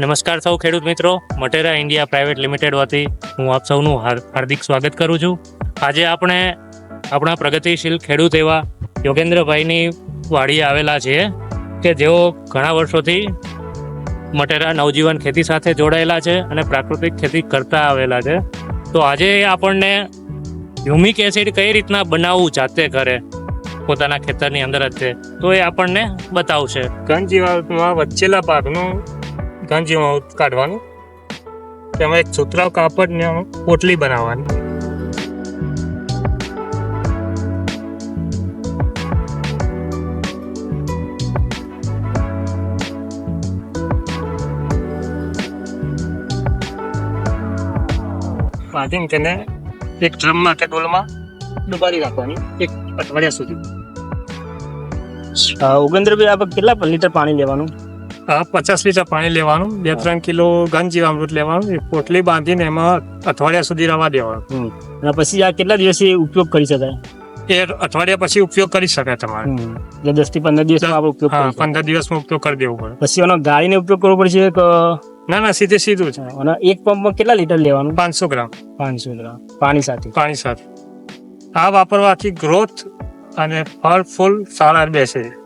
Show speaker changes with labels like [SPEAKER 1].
[SPEAKER 1] નમસ્કાર સૌ ખેડૂત મિત્રો. મટેરા ઇન્ડિયા પ્રાઇવેટ લિમિટેડ વતી હું આપ સૌનું હાર- હાર્દિક સ્વાગત કરું છું. આજે આપણે આપણા પ્રગતિશીલ ખેડૂત એવા યોગેન્દ્રભાઈની વાડીએ આવેલા છીએ કે જેઓ ઘણા વર્ષોથી મટેરા નવજીવન ખેતી સાથે જોડાયેલા છે અને પ્રાકૃતિક ખેતી કરતા આવેલા છે. તો આજે આપણને હ્યુમિક એસિડ કઈ રીતના બનાવવું જાતે ઘરે પોતાના ખેતરની અંદર જ છે. તો એ આપણને બતાવશે.
[SPEAKER 2] ઘન જીવાતમાં વચ્ચેલા ભાગનું જીવાત કાઢવાનું. તેમાં એક સુતરાવ કાપડને પોટલી બનાવવાની. બાંધીને તેને એક ડ્રમમાં કે ડોલમાં ડુબાડી રાખવાની, એક અઠવાડિયા સુધી.
[SPEAKER 3] ઉગેન્દ્રભાઈ આપણે કેટલા લીટર પાણી લેવાનું?
[SPEAKER 2] આ પચાસ લીટર પાણી લેવાનું બે ત્રણ કિલો ઘન જીવામૃત લેવાનું પોટલી બાંધીને એમાં અઠવાડિયા સુધી રવા દેવાનું.
[SPEAKER 3] અને પછી આ કેટલા દિવસથી ઉપયોગ કરી શકાય?
[SPEAKER 2] એ અઠવાડિયા પછી ઉપયોગ કરી શકાય તમારે.
[SPEAKER 3] એટલે દસથી પંદર દિવસ આપણે ઉપયોગ
[SPEAKER 2] હા. પંદર દિવસમાં ઉપયોગ કરી દેવો પડે.
[SPEAKER 3] પછી એનો ગાળીને ઉપયોગ કરવો પડશે કે?
[SPEAKER 2] ના ના સીધે સીધું છે
[SPEAKER 3] અને એક પંપમાં કેટલા લીટર લેવાનું?
[SPEAKER 2] પાંચસો ગ્રામ.
[SPEAKER 3] પાંચસો ગ્રામ. પાણી સાથે.
[SPEAKER 2] પાણી સાથે. આ વાપરવાથી ગ્રોથ અને ફળ ફૂલ સારા બેસે. છે